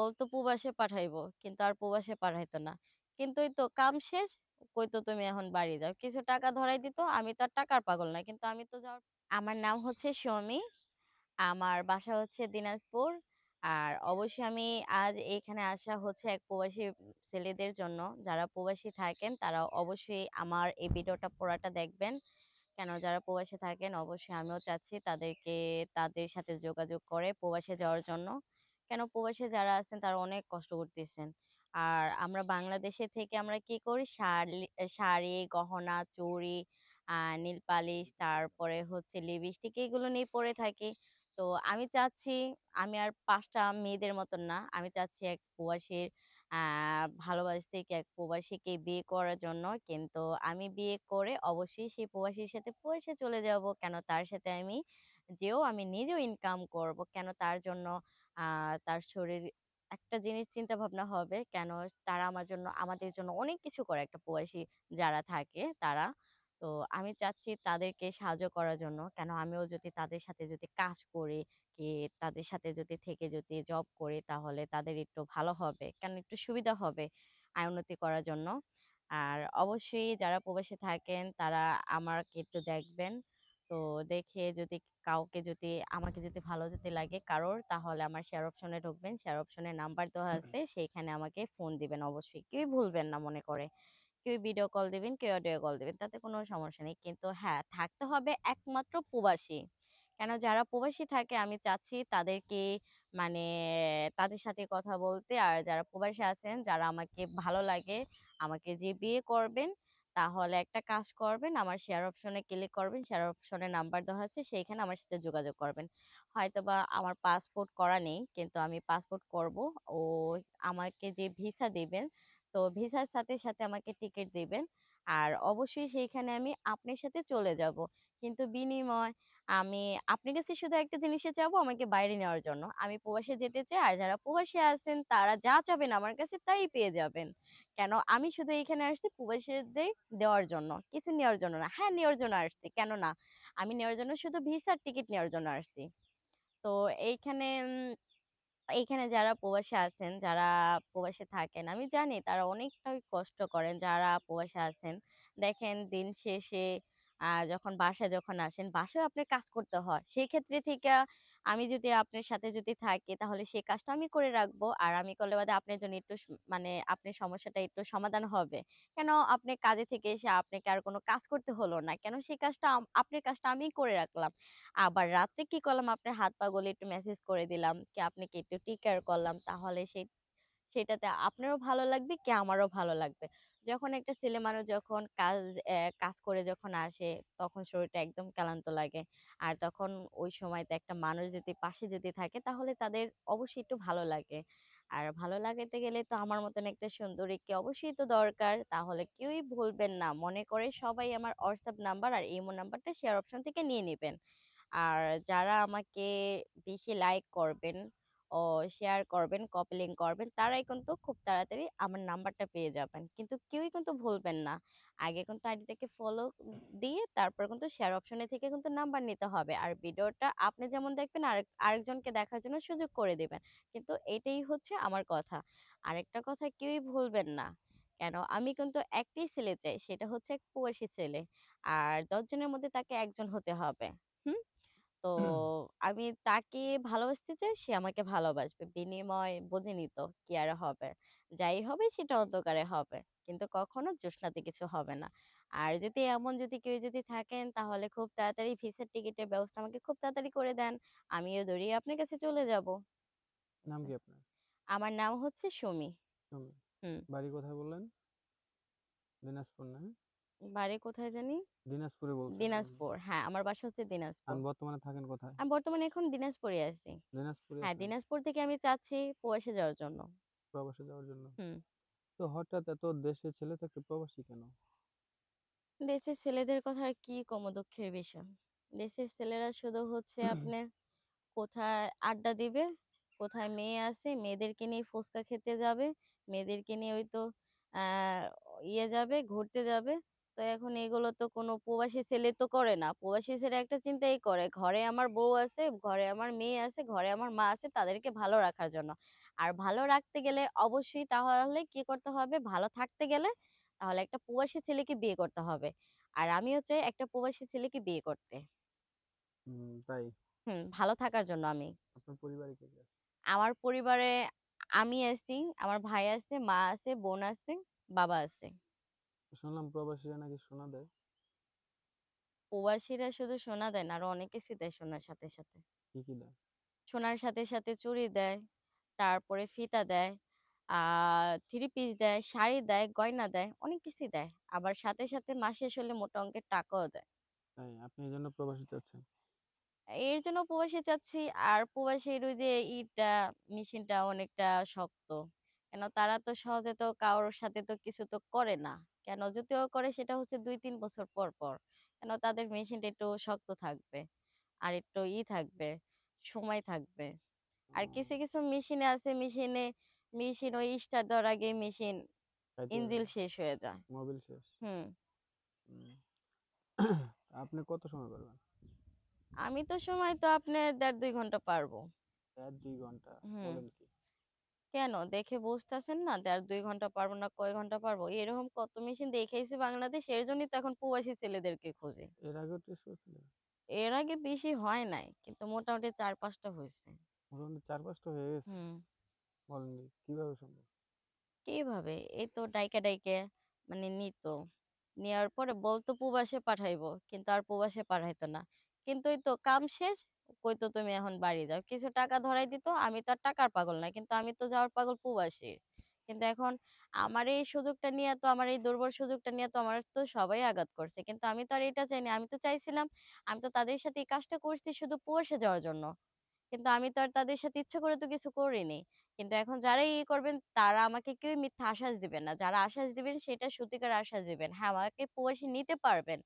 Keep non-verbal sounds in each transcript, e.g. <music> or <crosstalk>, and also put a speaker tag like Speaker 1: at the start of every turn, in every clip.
Speaker 1: বলতো প্রবাসে পাঠাইবো। কিন্তু আর প্রবাসে পাঠাইতো না। কিন্তু ওই তো কাম শেষ, কইতো তুমি এখন বাড়ি যাও। কিছু টাকা ধরাই দিত। আমি তো আর টাকার পাগল না। কিন্তু আমি তো যাওয়ার আমার নাম হচ্ছে সৌমি। আমার বাসা হচ্ছে দিনাজপুর। আর অবশ্যই আমি আজ এখানে আসা হচ্ছে এক প্রবাসী ছেলেদের জন্য। যারা প্রবাসী থাকেন তারা অবশ্যই আমার এই ভিডিওটা পুরাটা দেখবেন। কেন যারা প্রবাসে থাকেন অবশ্যই আমিও চাচ্ছি তাদেরকে তাদের সাথে যোগাযোগ করে প্রবাসে যাওয়ার জন্য। কেন প্রবাসে যারা আছেন তারা অনেক কষ্ট করতেছেন। আর আমরা বাংলাদেশে থেকে আমরা কি করি শাড়ি শাড়ি, গহনা, আ নীল পালিশ, তারপরে হচ্ছে লিপস্টিক এগুলো নিয়ে পড়ে থাকি। তো আমি চাচ্ছি আমি আর পাঁচটা মেয়েদের মতন না। আমি চাচ্ছি এক প্রবাসীর ভালোবাসতে এক প্রবাসীকে বিয়ে করার জন্য। কিন্তু আমি বিয়ে করে অবশ্যই সেই প্রবাসীর সাথে প্রবাসে চলে যাব। কেন তার সাথে আমি যেয়েও আমি নিজেও ইনকাম করব। কেন তার জন্য তার শরীর একটা জিনিস চিন্তা ভাবনা হবে। কেন তারা আমার জন্য আমাদের জন্য অনেক কিছু করে একটা প্রবাসী যারা থাকে তারা। তো আমি চাচ্ছি তাদেরকে সাহায্য করার জন্য। কেন আমিও যদি তাদের সাথে যদি কাজ করি, কি তাদের সাথে যদি থেকে যদি জব করি তাহলে তাদের একটু ভালো হবে। কেন একটু সুবিধা হবে আয় উন্নতি করার জন্য। আর অবশ্যই যারা প্রবাসে থাকেন তারা আমাকে একটু দেখবেন। তো দেখে যদি কাউকে যদি আমাকে যদি ভালো যদি লাগে কারোর তাহলে আমার শেয়ার অপশনে ঢুকবেন। শেয়ার অপশনে নাম্বার দেওয়া আছে সেইখানে আমাকে ফোন দিবেন অবশ্যই। কেউই ভুলবেন না মনে করে। কেউ ভিডিও কল দিবেন, কেউ অডিও কল দিবেন। তাতে কোনো সমস্যা নেই। কিন্তু হ্যাঁ, থাকতে হবে একমাত্র প্রবাসী। কেন যারা প্রবাসী থাকে আমি চাচ্ছি তাদেরকে মানে তাদের সাথে কথা বলতে। আর যারা প্রবাসী আছেন, যারা আমাকে ভালো লাগে, আমাকে যে বিয়ে করবেন, তাহলে একটা কাজ করবেন, আমার শেয়ার অপশনে ক্লিক করবেন। শেয়ার অপশনে নাম্বার দেওয়া আছে, সেইখানে আমার সাথে যোগাযোগ করবেন। হয়তোবা আমার পাসপোর্ট করা নেই, কিন্তু আমি পাসপোর্ট করব। ও আমাকে যে ভিসা দিবেন, তো ভিসার সাথে, সাথে আমাকে টিকিট দিবেন। আর অবশ্যই সেইখানে আমি আপনার সাথে চলে যাব। কিন্তু বিনিময় আমি আপনার কাছে শুধু একটা জিনিসে চাবো আমাকে বাইরে নেওয়ার জন্য। আমি প্রবাসে যেতে চাই। আর যারা প্রবাসী আছেন তারা যা চাবেন আমার কাছে তাই পেয়ে যাবেন। কেন আমি শুধু এখানে আসছি প্রবাসীদের দেওয়ার জন্য। কিছু নেওয়ার জন্য না। হ্যাঁ, নেওয়ার জন্য আসছি। কেন না? আমি নেওয়ার জন্য শুধু ভিসার টিকিট নেওয়ার জন্য আসছি। তো এইখানে এইখানে যারা প্রবাসী আছেন, যারা প্রবাসে থাকেন, আমি জানি তারা অনেকটাই কষ্ট করেন যারা প্রবাসে আছেন। দেখেন দিন শেষে যখন বাসায় যখন আসেন, বাসায়ও আপনার কাজ করতে হয়। সেক্ষেত্রে থেকে আমি যদি আপনার সাথে যদি থাকি তাহলে সেই কাজটা আমি করে রাখব। আর আমি করলে বাদে আপনার জন্য একটু মানে আপনার সমস্যাটা একটু সমাধান হবে। কেন আপনি কাজে থেকে এসে আপনাকে আর কোনো কাজ করতে হলো না। কেন সেই কাজটা আম আপনার কাজটা আমিই করে রাখলাম। আবার রাত্রে কি করলাম আপনার হাত পা গলে একটু মেসেজ করে দিলাম, কি আপনাকে একটু টেক কেয়ার করলাম। তাহলে সেই সেটাতে আপনারও ভালো লাগবে কি আমারও ভালো লাগবে। যখন একটা ছেলে মানুষ যখন কাজ কাজ করে যখন আসে, তখন শরীরটা একদম ক্লান্ত লাগে। আর তখন ওই সময়তে একটা মানুষ যদি পাশে যদি থাকে, তাহলে তাদের অবশ্যই একটু ভালো লাগে। আর ভালো লাগাতে গেলে তো আমার মতন একটা সুন্দরীকে অবশ্যই তো দরকার। তাহলে কেউই ভুলবেন না। মনে করে সবাই আমার হোয়াটসঅ্যাপ নাম্বার আর ইমো নাম্বারটা শেয়ার অপশন থেকে নিয়ে নিবেন। আর যারা আমাকে বেশি লাইক করবেন শেয়ার করবেন, কপি লিঙ্ক করবেন, তারাই কিন্তু খুব তাড়াতাড়ি আমার নাম্বারটা পেয়ে যাবেন। কিন্তু কেউই কিন্তু ভুলবেন না। আগে কিন্তু আইডিটাকে ফলো দিয়ে তারপর কিন্তু শেয়ার অপশনে থেকে কিন্তু নাম্বার নিতে হবে। আর ভিডিওটা আপনি যেমন দেখবেন আরেক আরেকজনকে দেখার জন্য সুযোগ করে দিবেন। কিন্তু এটাই হচ্ছে আমার কথা। আরেকটা কথা কেউই ভুলবেন না। কেন আমি কিন্তু একটাই ছেলে চাই, সেটা হচ্ছে এক প্রবাসী ছেলে। আর ১০ জনের মধ্যে তাকে একজন হতে হবে। তো আমি তাকে ভালোবাসতে চাই, সে আমাকে ভালোবাসবে। বিনিময় বোঝেনই তো কি আর হবে। যাই হবে সেটা অন্ধকারে হবে। কিন্তু কখনো জ্যোৎস্নাতে কিছু হবে না। আর যদি এমন যদি কেউ যদি থাকেন তাহলে খুব তাড়াতাড়ি ভিসার টিকিটের ব্যবস্থা আমাকে খুব তাড়াতাড়ি করে দেন। আমিও দৌড়িয়ে আপনার কাছে চলে যাব।
Speaker 2: নাম কি আপনার?
Speaker 1: আমার নাম হচ্ছে সুমি।
Speaker 2: সুমি।
Speaker 1: হুম।
Speaker 2: বাড়ি কোথায় বললেন? দিনাজপুর না?
Speaker 1: বাড়ি কোথায় জানি?
Speaker 2: দিনাজপুরে বলছেন।
Speaker 1: দিনাজপুর। হ্যাঁ, আমার বাসা হচ্ছে দিনাজপুর।
Speaker 2: এখন বর্তমানে থাকেন কোথায়?
Speaker 1: আমি বর্তমানে এখন দিনাজপুরে আছি।
Speaker 2: দিনাজপুরে
Speaker 1: হ্যাঁ, দিনাজপুর থেকে আমি চাচ্ছি প্রবাসে যাওয়ার জন্য।
Speaker 2: প্রবাসে যাওয়ার জন্য।
Speaker 1: হুম।
Speaker 2: তো হঠাৎ এত দেশের ছেলে থাকতে প্রবাসী কেন?
Speaker 1: দেশের ছেলেদের কথা আর কি কমু দুঃখের বিষয়। দেশের ছেলেরা শুধু হচ্ছে <clears throat> আপনার কোথায় আড্ডা দিবে, কোথায় মেয়ে আছে, মেয়েদেরকে নিয়ে ফুচকা খেতে যাবে, মেয়েদেরকে নিয়ে ওই তো ইয়ে যাবে, ঘুরতে যাবে। তো এখন এগুলো তো কোনো প্রবাসী ছেলে তো করে না। প্রবাসী ছেলে একটা চিন্তাই করে, ঘরে আমার বউ আছে, ঘরে আমার মেয়ে আছে, ঘরে আমার মা আছে, তাদেরকে ভালো রাখার জন্য। আর ভালো রাখতে গেলে অবশ্যই তাহলে কি করতে হবে? ভালো থাকতে গেলে তাহলে একটা প্রবাসী ছেলেকে বিয়ে করতে হবে। আর আমিও চাই একটা প্রবাসী ছেলেকে বিয়ে করতে।
Speaker 2: তাই?
Speaker 1: হুম, ভালো থাকার জন্য আমি।
Speaker 2: আপনার পরিবারে কে, কে
Speaker 1: আমার পরিবারে আমি আছি, আমার ভাই আছে, মা আছে, বোন আছে, বাবা আছে।
Speaker 2: শুনলাম প্রবাসীরা নাকি সোনা দেয়।
Speaker 1: প্রবাসীরা শুধু সোনা দেয় না, আরও অনেক কিছুই দেয় সোনার সাথে, সাথে।
Speaker 2: কি, কি দেয়?
Speaker 1: সোনার সাথে, সাথে চুড়ি দেয়, তারপরে ফিতা দেয়, আ থ্রি পিস দেয়, শাড়ি দেয়, গয়না দেয়, অনেক কিছুই দেয়। আবার সাথে, সাথে মাস শেষ হলে মোটা অঙ্কের টাকাও দেয়।
Speaker 2: তাই? আপনি এজন্য প্রবাসী চাচ্ছেন?
Speaker 1: এর জন্য প্রবাসী চাচ্ছি আর প্রবাসীর ওই যে ইটা মেশিনটা অনেকটা শক্ত। কেন তারা তো সহজে তো কারোর সাথে তো কিছু তো করে না। কেন যদিও করে সেটা হচ্ছে ২-৩ বছর পর, পর। কেন তাদের মেশিনটা একটু শক্ত থাকবে। আর একটু ই থাকবে, সময় থাকবে। আর কিছু, কিছু মেশিনে আছে মেশিনে মেশিন ওই স্টার্ট দেওয়ার আগে মেশিন ইঞ্জিল শেষ হয়ে যায়।
Speaker 2: মোবিল শেষ।
Speaker 1: হুম।
Speaker 2: আপনি কত সময় পারবেন?
Speaker 1: আমি তো সময় তো আপনার ১.৫-২ ঘণ্টা পারব।
Speaker 2: ১.৫-২ ঘণ্টা?
Speaker 1: হুম।
Speaker 2: বলেন কি?
Speaker 1: কেন? দেখে বুঝতেছেন না ১.৫-২ ঘণ্টা পারব না কয় ঘণ্টা পারব? এরকম কত মেশিন দেখাইছে বাংলাদেশ এর জন্যই তো এখন প্রবাসী ছেলেদেরকে খোঁজে।
Speaker 2: এর আগেও টেস্ট করছিলেন?
Speaker 1: এর আগে বেশি হয় নাই। কিন্তু মোটামুটি ৪-৫ টা হইছে।
Speaker 2: মোটামুটি ৪-৫ টা হয়ে গেছে? বলেন কীভাবে সম্ভব?
Speaker 1: কীভাবে? এই তো ডাইকা, ডাইকে মানে নিত। নেওয়ার পরে বলতো প্রবাসে পাঠাইবো। কিন্তু আর প্রবাসে পাঠাইতো না। কিন্তু ওই তো কাম শেষ, কইতো তুমি এখন বাড়ি যাও। কিছু টাকা ধরাই দিত। আমি তো আর টাকার পাগল না। কিন্তু আমি তো যাওয়ার পাগল প্রবাসী। কিন্তু এখন আমার এই সুযোগটা নিয়ে তো আমার এই দুর্বল সুযোগটা নিয়ে তো আমার তো সবাই আঘাত করছে। কিন্তু আমি তো আর এটা চাইনি। আমি তো চাইছিলাম আমি তো তাদের সাথে এই কাজটা করছি শুধু প্রবাসে যাওয়ার জন্য। কিন্তু আমি তো আর তাদের সাথে ইচ্ছা করে তো কিছু করিনি। কিন্তু এখন যারা ই করবেন তারা আমাকে কেউ মিথ্যা আশ্বাস দিবেন না। যারা আশ্বাস দিবেন সেটা সত্যিকার আশ্বাস দিবেন। হ্যাঁ, আমাকে প্রবাসী নিতে পারবেন।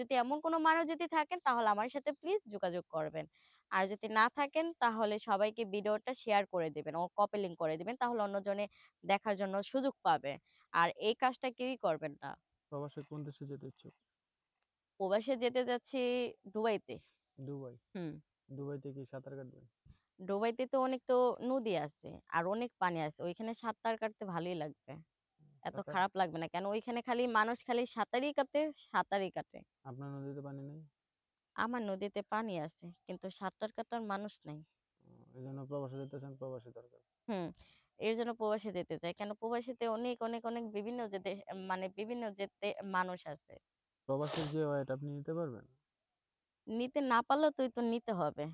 Speaker 1: যদি এমন কোনো মানুষ যদি থাকেন তাহলে আমার সাথে প্লিজ যোগাযোগ করবেন। আর যদি না থাকেন তাহলে সবাইকে ভিডিওটা শেয়ার করে দিবেন ও কপি লিঙ্ক করে দিবেন। তাহলে অন্যজনে দেখার জন্য সুযোগ পাবে। আর এই কাজটা কেউই করবেন না।
Speaker 2: প্রবাসে কোন দেশে যেতে ইচ্ছুক?
Speaker 1: প্রবাসে যেতে যাচ্ছি দুবাইতে।
Speaker 2: দুবাই?
Speaker 1: হুম।
Speaker 2: দুবাইতে কি সাঁতার কাটবেন?
Speaker 1: দুবাইতে তো অনেক তো নদী আছে। আর অনেক পানি আছে। ওইখানে সাঁতার কাটতে ভালোই লাগবে। এত খারাপ লাগবে না। কেন ওইখানে খালি মানুষ খালি সাঁতারই কাটে, সাঁতারই কাটে।
Speaker 2: আপনার নদীতে পানি নেই?
Speaker 1: আমার নদীতে পানি আছে। কিন্তু সাঁতার কাটার মানুষ নাই।
Speaker 2: এজন্য প্রবাসে যেতে চান, প্রবাসী দরকার।
Speaker 1: হুম। এর জন্য প্রবাসে যেতে চাই। কেন প্রবাসীতে অনেক, অনেক, অনেক বিভিন্ন যে মানে বিভিন্ন যেতে মানুষ আছে।
Speaker 2: প্রবাসের যে ওয়েট আপনি নিতে পারবেন?
Speaker 1: নিতে না পারলেও তো, তো নিতে হবে।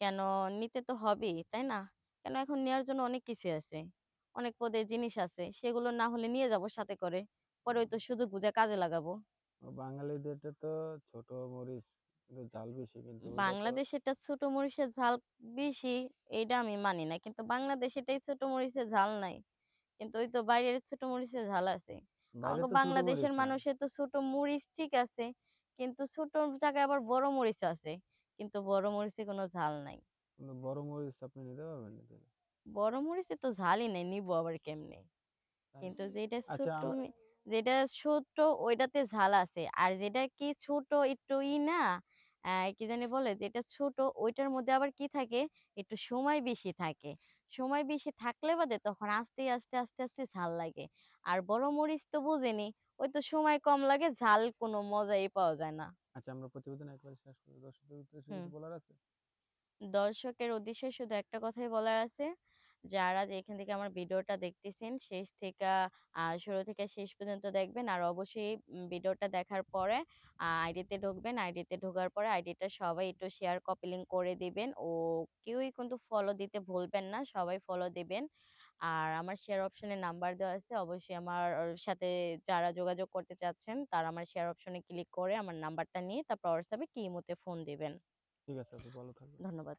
Speaker 1: কেন নিতে তো হবেই, তাই না? কেন এখন নেওয়ার জন্য অনেক কিছুই আছে। অনেক পদের জিনিস আছে। সেগুলো না হলে নিয়ে যাব সাথে করে। পরে ওই তো সুযোগ বুঝে কাজে লাগাবো।
Speaker 2: ও বাঙালিদেরটা তো ছোট মরিচ ঝাল বেশি কিন্তু
Speaker 1: বাংলাদেশেরটা ছোট মরিচের ঝাল বেশি, এইটা আমি মানি না। কিন্তু বাংলাদেশেরটাই ছোট মরিচের ঝাল নাই। কিন্তু ওই তো বাইরের ছোট মরিচের ঝাল আছে। বাংলাদেশের মানুষের তো ছোট মরিচ ঠিক আছে। কিন্তু ছোট জায়গায় আবার বড় মরিচ আছে। কিন্তু বড় মরিচে কোনো ঝাল নাই।
Speaker 2: বড় মরিচ আপনি নিতে পারবেন?
Speaker 1: বড় মরিচে তো ঝালই নাই, নিবো আবার কেমনে? কিন্তু যেটা
Speaker 2: আচ্ছা
Speaker 1: ছোট যেটা ছোট ওইটাতে ঝাল আছে। আর যেটা কি ছোট একটু ই না, কি জানি বলে? যেটা ছোট ওইটার মধ্যে আবার কি থাকে? একটু সময় বেশি থাকে। সময় বেশি থাকলে বাদে তখন আস্তে, আস্তে, আস্তে, আস্তে ঝাল লাগে। আর বড় মরিচ তো বুঝেনি ওই তো সময় কম লাগে, ঝাল কোনো মজাই পাওয়া যায় না।
Speaker 2: আচ্ছা আমরা প্রতিবেদন একবারে শেষ করি। দর্শকদের উদ্দেশ্যে বলার আছে?
Speaker 1: দর্শকের উদ্দেশ্যে শুধু একটা কথাই বলার আছে। যারা যেখান থেকে আমার ভিডিওটা দেখতেছেন শেষ থেকে শুরু থেকে শেষ পর্যন্ত দেখবেন। আর অবশ্যই ভিডিওটা দেখার পরে আইডিতে ঢুকবেন। আইডিতে ঢোকার পরে আইডিটা সবাই একটু শেয়ার, কপি লিঙ্ক করে দিবেন ও কেউই কিন্তু ফলো দিতে ভুলবেন না। সবাই ফলো দিবেন। আর আমার শেয়ার অপশনে নাম্বার দেওয়া আছে। অবশ্যই আমার সাথে যারা যোগাযোগ করতে চাচ্ছেন তারা আমার শেয়ার অপশনে ক্লিক করে আমার নাম্বারটা নিয়ে তারপর হোয়াটসঅ্যাপে কি মতে ফোন দিবেন।
Speaker 2: ঠিক আছে ভালো থাকবেন।
Speaker 1: ধন্যবাদ।